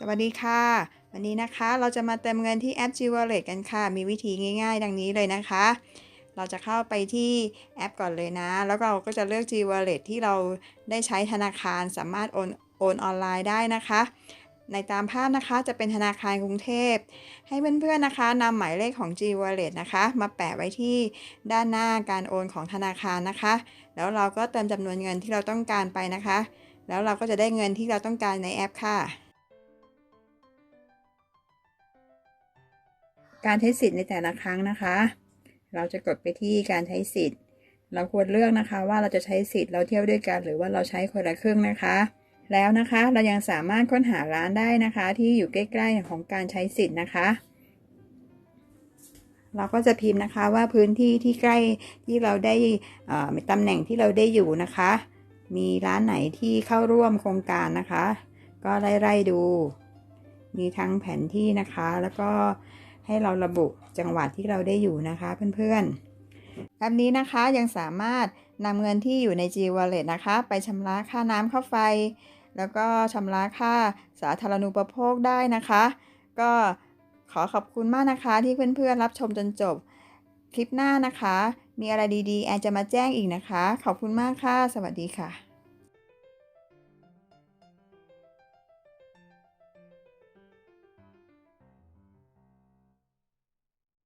สวัสดีค่ะ วันนี้นะคะเราจะมาเติมเงินที่แอป G Wallet กันค่ะ มีวิธีง่าย ๆ ดังนี้เลยนะคะ เราจะเข้าไปที่แอปก่อนเลยนะ แล้วเราก็จะเลือก G Wallet ที่เราได้ใช้ธนาคารสามารถโอนโอนออนไลน์ได้นะคะ ในตามภาพนะคะจะเป็นธนาคารกรุงเทพ ให้เพื่อนๆนะคะนำหมายเลขของ G Wallet นะคะ มาแปะไว้ที่ด้านหน้าการโอนของธนาคารนะคะ แล้วเราก็เติมจำนวนเงินที่เราต้องการไปนะคะ แล้วเราก็จะได้เงินที่เราต้องการในแอปค่ะ การใช้สิทธิ์ในแต่ละครั้งนะคะ เราจะกดไปที่การใช้สิทธิ์ เราควรเลือกนะคะ ว่าเราจะใช้สิทธิ์เราเที่ยวด้วยกัน หรือว่าเราใช้คนละครึ่งนะคะ แล้วนะคะเรายังสามารถค้นหาร้านได้นะคะ ที่อยู่ใกล้ๆของการใช้สิทธิ์นะคะเราก็จะพิมพ์นะคะว่าพื้นที่ที่ใกล้ที่เราได้ตำแหน่งที่เราได้อยู่นะคะ มีร้านไหนที่เข้าร่วมโครงการนะคะ ก็ไล่ๆดู มีทั้งแผนที่นะคะ แล้วก็ ให้เราระบุจังหวัดที่เราได้อยู่นะคะเพื่อนๆแอปนี้นะคะยังสามารถนำเงินที่อยู่ใน G Wallet นะคะ ไปชำระค่าน้ำค่าไฟ แล้วก็ชำระค่าสาธารณูปโภคได้นะคะ ก็ขอขอบคุณมากนะคะที่เพื่อนๆรับชมจนจบคลิปหน้านะคะ มีอะไรดีๆ แอนจะมาแจ้งอีกนะคะ ขอบคุณมากค่ะ สวัสดีค่ะ